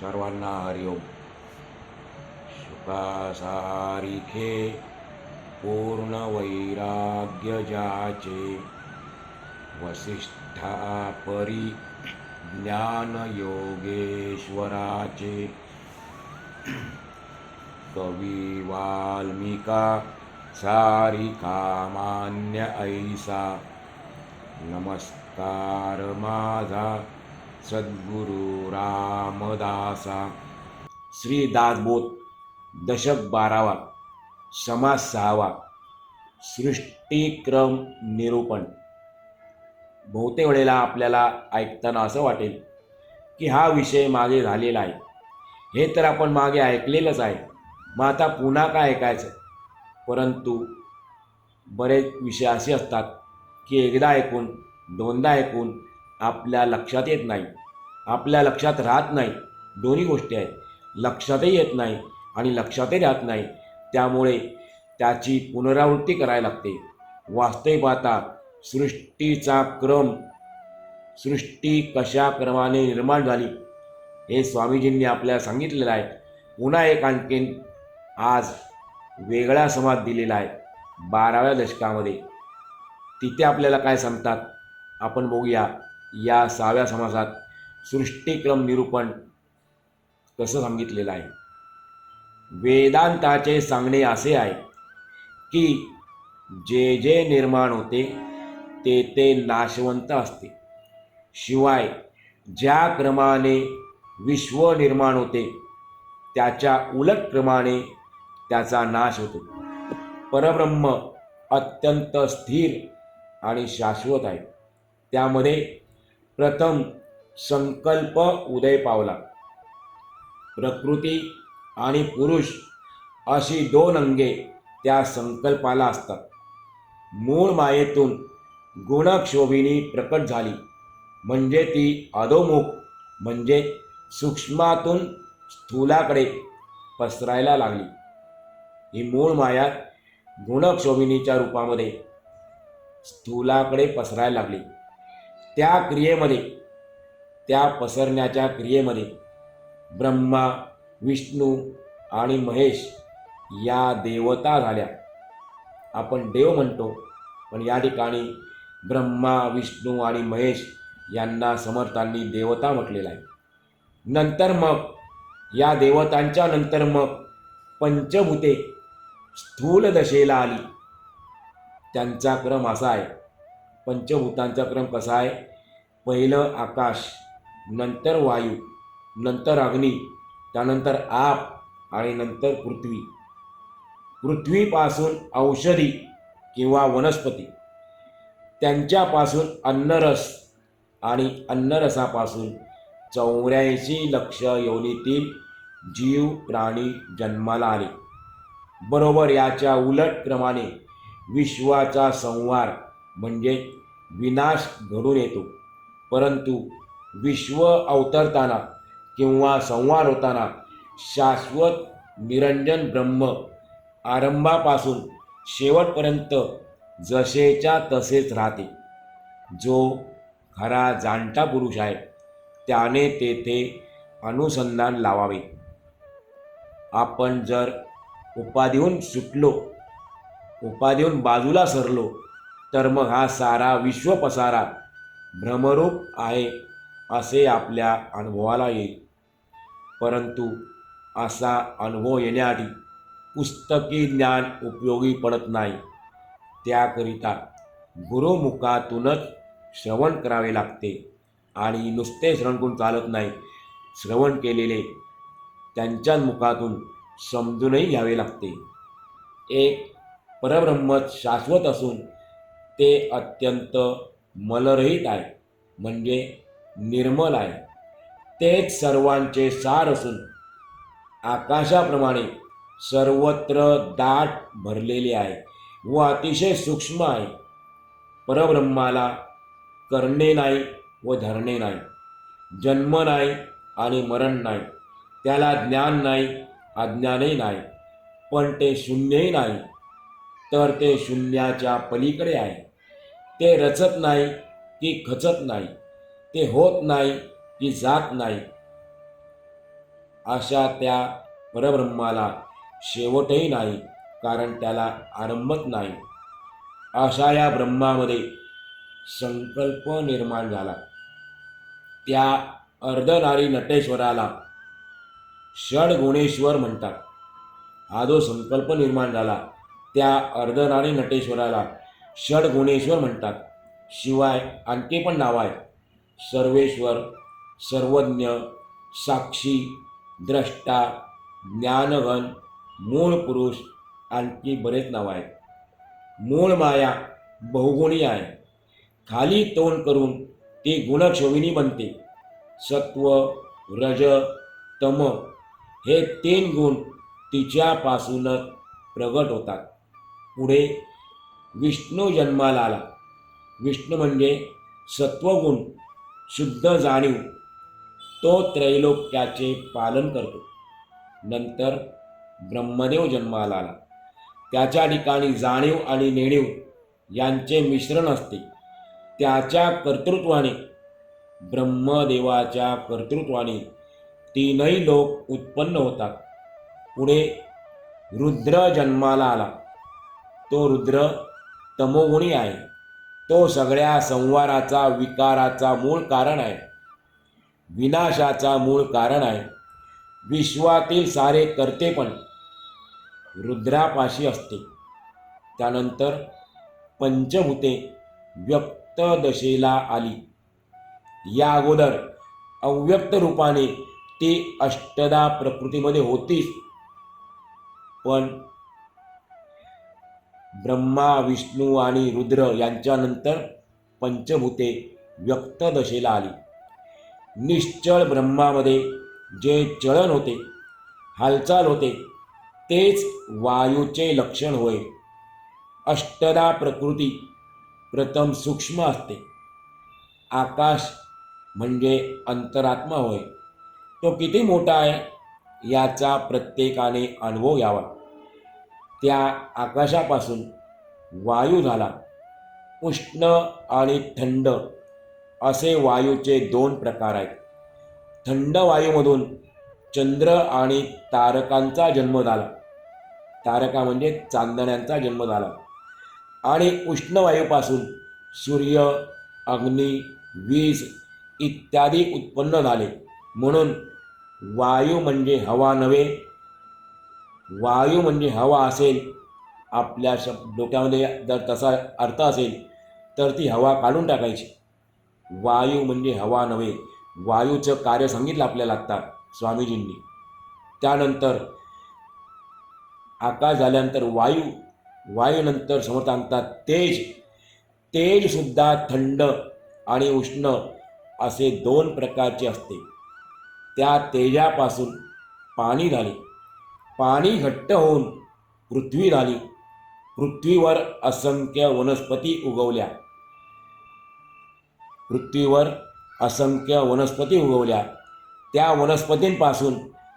सर्वांना हरिओम सुखासारिखे पूर्ण वैराग्य ज्याचे वसिष्ठा परी ज्ञान योगेश्वराचे कवी वाल्मिका सारिका मान्य ऐसा. नमस्कार माझा सद्गुरु रामदासा. श्री दासबोध दशक बारावा समास सहावा सृष्टिक्रम निरूपण. बहुतेक वेळेला आपल्याला ऐकताना असं वाटेल की हा विषय मागे झालेला आहे. हे तर आपण मागे ऐकलेलंच आहे. मग आता पुन्हा काय ऐकायचं? परंतु बरेच विषय असे असतात की एकदा ऐकून दोनदा ऐकून आपल्या लक्षात येत नाही. आपल्या लक्षात राहत नाही. दोन्ही गोष्टी आहेत. लक्षातही येत नाही आणि लक्षातही राहत नाही. त्यामुळे त्याची पुनरावृत्ती करायला लागते. वास्तविक पाहता सृष्टीचा क्रम सृष्टी कशा क्रमाने निर्माण झाली हे स्वामीजींनी आपल्याला सांगितलेलं आहे. पुन्हा एक आणखीन आज वेगळा समाज दिलेला आहे. बाराव्या दशकामध्ये. तिथे आपल्याला काय सांगतात? आपण बघूया या सहाव्या समाजात सृष्टिक्रम निरूपण कसं सांगितलेलं आहे? वेदांताचे सांगणे असे आहे की जे जे निर्माण होते ते ते नाशवंत असते. शिवाय ज्या क्रमाने विश्व निर्माण होते त्याच्या उलट क्रमाने त्याचा नाश होतो. परब्रह्म अत्यंत स्थिर आणि शाश्वत आहे. त्यामध्ये प्रथम संकल्प उदय पावला. प्रकृती आणि पुरुष अशी दोन अंगे त्या संकल्पाला असतात. मूळ मायेतून गुणक्षोभिनी प्रकट झाली. म्हणजे ती अधोमुख म्हणजे सूक्ष्मातून स्थूलाकडे पसरायला लागली. ही मूळ माया गुणक्षोभिनीच्या रूपामध्ये स्थूलाकडे पसरायला लागली. त्या क्रियेमध्ये त्या पसरण्याच्या क्रियेमध्ये ब्रह्मा विष्णू आणि महेश या देवता झाल्या. आपण देव म्हणतो पण या ठिकाणी ब्रह्मा विष्णू आणि महेश यांना समर्थांनी देवता म्हटलेला आहे. नंतर मग या देवतांच्या नंतर मग पंचभूते स्थूल दशेला आली. त्यांचा क्रम असा आहे. पंचभूतांचा क्रम कसा आहे? पहिलं आकाश नंतर वायू नंतर अग्नी त्यानंतर आप आणि नंतर पृथ्वी. पृथ्वीपासून औषधी किंवा वनस्पती. त्यांच्यापासून अन्नरस आणि अन्नरसापासून चौऱ्याऐंशी लक्ष योनीतील जीव प्राणी जन्माला आले. बरोबर याच्या उलट क्रमाने विश्वाचा संहार म्हणजे विनाश घडून येतो. परंतु विश्व अवतरताना किंवा संहार होताना शाश्वत निरंजन ब्रह्म आरंभापासून शेवटपर्यंत जसेच्या तसेच राहते. जो खरा जाणता पुरुष आहे त्याने तेथे अनुसंधान लावावे. आपण जर उपाधीहून सुटलो उपाधीहून बाजूला सरलो तर मग हा सारा विश्व पसारा भ्रमरूप आहे. असे आपल्या अनुभवाला येईल. परंतु असा अनुभव येण्याआधी पुस्तकी ज्ञान उपयोगी पडत नाही. त्याकरिता गुरुमुखातूनच श्रवण करावे लागते आणि नुसते श्रवण करून चालत नाही. श्रवण केलेले त्यांच्या मुखातून समजूनही घ्यावे लागते. एक परब्रह्मच शाश्वत असून ते अत्यंत मलरहित आहे. म्हणजे निर्मल आहे. तेच सर्वांचे सार असून आकाशाप्रमाणे सर्वत्र दाट भरलेले आहे व अतिशय सूक्ष्म आहे. परब्रह्माला करणे नाही व धरणे नाही जन्म नाही आणि मरण नाही त्याला ज्ञान नाही अज्ञानही नाही पण ते शून्यही नाही तर ते शून्याच्या पलीकडे आहे. ते रचत नाही की खचत नाही. ते होत नाही की जात नाही. अशा त्या परब्रह्माला शेवटही नाही कारण त्याला आरंभच नाही. अशा या ब्रह्मामध्ये संकल्प निर्माण झाला. त्या अर्धनारी नटेश्वराला षडगुणेश्वर म्हणतात. हा जो संकल्प निर्माण झाला त्या अर्धनारी नटेश्वराला षडगुणेश्वर म्हणतात. शिवाय आणखी पण नाव आहे. सर्वेश्वर सर्वज्ञ साक्षी द्रष्टा ज्ञानघन मूळ पुरुष आणखी बरेच नाव आहेत. मूळ माया बहुगुणी आहे. खाली तोंड करून ती गुणक्षोभिनी बनते. सत्व रज तम हे तीन गुण तिच्यापासूनच प्रगट होतात. पुढे विष्णू जन्माला आला. विष्णू म्हणजे सत्वगुण शुद्ध जाणीव तो त्रैलोक्याचे पालन करतो. नंतर ब्रह्मदेव जन्माला आला. त्याच्या ठिकाणी जाणीव आणि नेणीव यांचे मिश्रण असते. त्याच्या कर्तृत्वाने ब्रह्मदेवाच्या कर्तृत्वाने तीनही लोक उत्पन्न होतात. पुढे रुद्र जन्माला आला. तो रुद्र तमोगुणी आहे. तो सगळ्या संवाराचा विकाराचा मूळ कारण आहे. विनाशाचा मूळ कारण आहे. विश्वातील सारे कर्तेपण रुद्रापाशी असते. त्यानंतर पंचभूते व्यक्त दशेला आली. या अगोदर अव्यक्त रूपाने ती अष्टदा प्रकृतीमध्ये होतीच. पण ब्रह्मा विष्णू आणि रुद्र यांच्यानंतर पंचभूते व्यक्त दशेला आली. निश्चळ ब्रह्मामध्ये जे चलन होते हालचाल होते तेच वायूचे लक्षण होय. अष्टदा प्रकृती प्रथम सूक्ष्म असते. आकाश म्हणजे अंतरात्मा होय. तो किती मोठा आहे याचा प्रत्येकाने अनुभव घ्यावा. त्या आकाशापासून वायू झाला. उष्ण आणि थंड असे वायूचे दोन प्रकार आहेत. थंड वायूमधून चंद्र आणि तारकांचा जन्म झाला. तारका म्हणजे चांदण्यांचा जन्म झाला. आणि उष्ण वायूपासून सूर्य अग्नी वीज इत्यादी उत्पन्न झाले. म्हणून वायू म्हणजे हवा नव्हे वायू म्हणजे हवा असेल आपल्या शब डोक्यामध्ये जर तसा अर्थ असेल तर ती हवा काढून टाकायची. वायू म्हणजे हवा नव्हे वायूचं कार्य सांगितलं आपल्याला आत्ता स्वामीजींनी. त्यानंतर आकाश झाल्यानंतर वायू वायूनंतर समोर सांगतात तेज. तेजसुद्धा थंड आणि उष्ण असे दोन प्रकारचे असते. त्या तेजापासून पाणी झाले. पाणी घट्ट होऊन पृथ्वी झाली पृथ्वीवर असंख्य वनस्पती उगवल्या. पृथ्वीवर असंख्य वनस्पती उगवल्या. त्या वनस्पतींपासून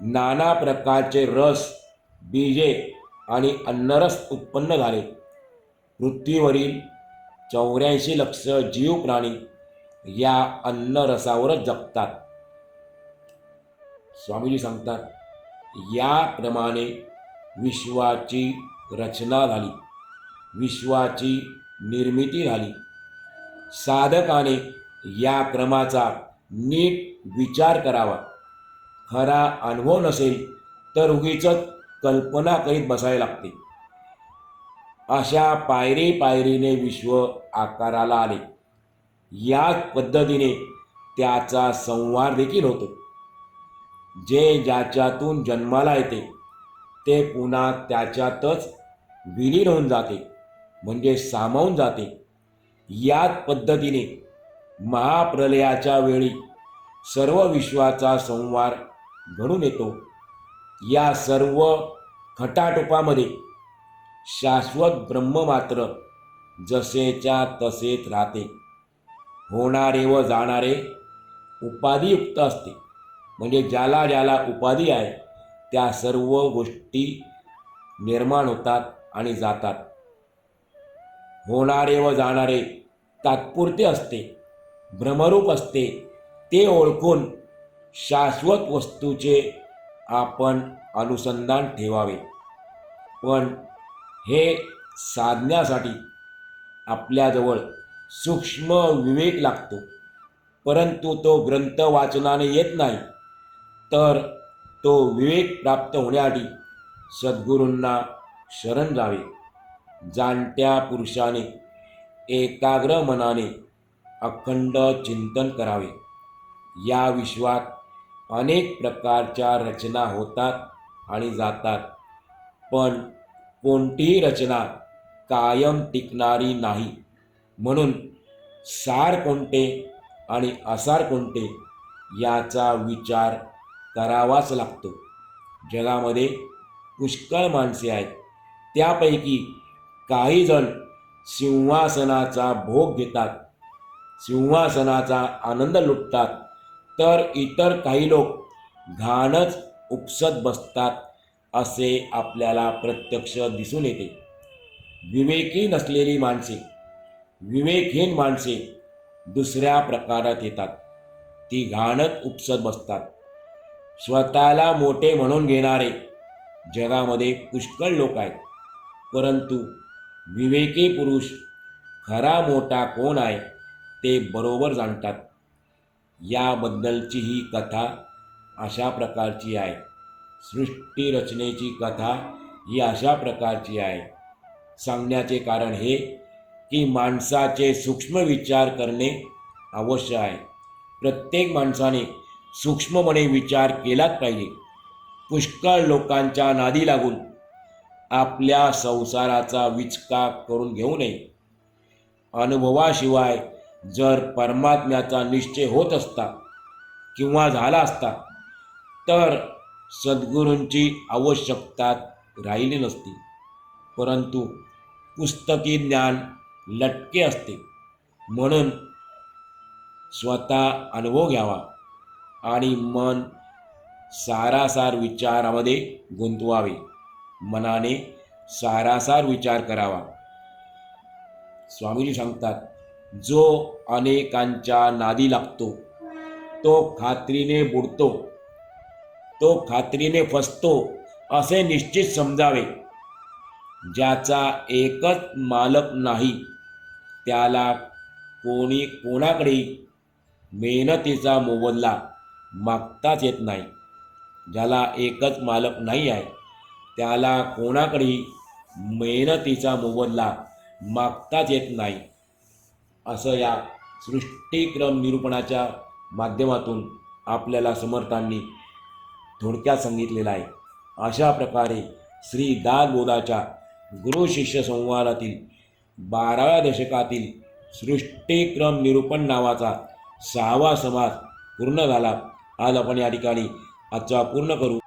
नाना प्रकारचे रस बीजे आणि अन्नरस उत्पन्न झाले. पृथ्वीवरील चौऱ्याऐंशी लक्ष जीव प्राणी या अन्नरसावरच जगतात. स्वामीजी सांगतात याप्रमाणे विश्वाची रचना झाली. विश्वाची निर्मिती झाली. साधकाने या क्रमाचा नीट विचार करावा. खरा अनुभव नसेल तर उगीच कल्पना करीत बसायला लागते. अशा पायरी पायरीने विश्व आकाराला आले. याच पद्धतीने त्याचा संवार देखील होतो. जे ज्याच्यातून जन्माला येते ते पुन्हा त्याच्यातच विलीन होऊन जाते म्हणजे सामावून जाते. याच पद्धतीने महाप्रलयाच्या वेळी सर्व विश्वाचा संवार घडून येतो. या सर्व खटाटोपामध्ये शाश्वत ब्रह्म मात्र जसेच्या तसेच राहते. होणारे व जाणारे उपाधियुक्त असते. म्हणजे ज्याला ज्याला उपाधी आहे त्या सर्व गोष्टी निर्माण होतात आणि जातात. होणारे व जाणारे तात्पुरते असते भ्रमरूप असते ते ओळखून शाश्वत वस्तूचे आपण अनुसंधान ठेवावे. पण हे साधण्यासाठी आपल्याजवळ सूक्ष्म विवेक लागतो परंतु तो ग्रंथ वाचनाने येत नाही. तर तो विवेक प्राप्त होण्यासाठी सद्गुरूंना शरण जावे जाणत्या पुरुषाने एकाग्र मनाने अखंड चिंतन करावे. या विश्वात अनेक प्रकारच्या रचना होतात आणि जातात पण कोणतीही रचना कायम टिकणारी नाही. म्हणून सार कोणते आणि असार कोणते याचा विचार करावाच लागतो. जगामध्ये पुष्कळ माणसे आहेत. त्यापैकी काही जण सिंहासनाचा भोग घेतात सिंहासनाचा आनंद लुटतात तर इतर काही लोक घाणच उपसत बसतात असे आपल्याला प्रत्यक्ष दिसून येते. विवेकी नसलेली माणसे विवेकहीन माणसे दुसऱ्या प्रकारात येतात. ती घाणच उपसत बसतात. स्वतःला मोठे म्हणून घेणारे जगामध्ये पुष्कळ लोक आहेत. परंतु विवेकी पुरुष खरा मोठा कोण आहे ते बरोबर जाणतात. याबद्दलची ही कथा अशा प्रकारची आहे. सृष्टी रचनेची कथा ही अशा प्रकारची आहे. सांगण्याचे कारण हे की माणसाचे सूक्ष्म विचार करणे आवश्यक आहे. प्रत्येक माणसाने सूक्ष्मपणे विचार केलाच पाहिजे. पुष्कळ लोकांच्या नादी लागून आपल्या संसाराचा विचका करून घेऊ नये. अनुभवाशिवाय जर परमात्म्याचा निश्चय होत असता किंवा झाला असता तर सद्गुरूंची आवश्यकता राहिली नसती. परंतु पुस्तकी ज्ञान लटके असते. म्हणून स्वतः अनुभव घ्यावा. आणि मन सारासार विचारामध्ये गुंतवावे. मनाने सारासार विचार करावा. स्वामीजी सांगतात जो अनेकांच्या नादी लागतो तो खात्रीने बुडतो तो खात्रीने फसतो असे निश्चित समजावे. ज्याचा एकच मालक नाही त्याला कोणी कोणाकडे मेहनतीचा मोबदला मागताच येत नाही. ज्याला एकच मालक नाही आहे त्याला कोणाकडे मेहनतीचा मोबदला मागताच येत नाही असं या सृष्टिक्रम निरूपणाच्या माध्यमातून आपल्याला समर्थांनी थोडक्यात सांगितलेलं आहे. अशा प्रकारे श्री दासबोधाच्या गुरु शिष्य संवादातील बाराव्या दशकातील सृष्टीक्रम निरूपण नावाचा सहावा समास पूर्ण झाला. आज आपण या ठिकाणी. आजचा पूर्ण करू.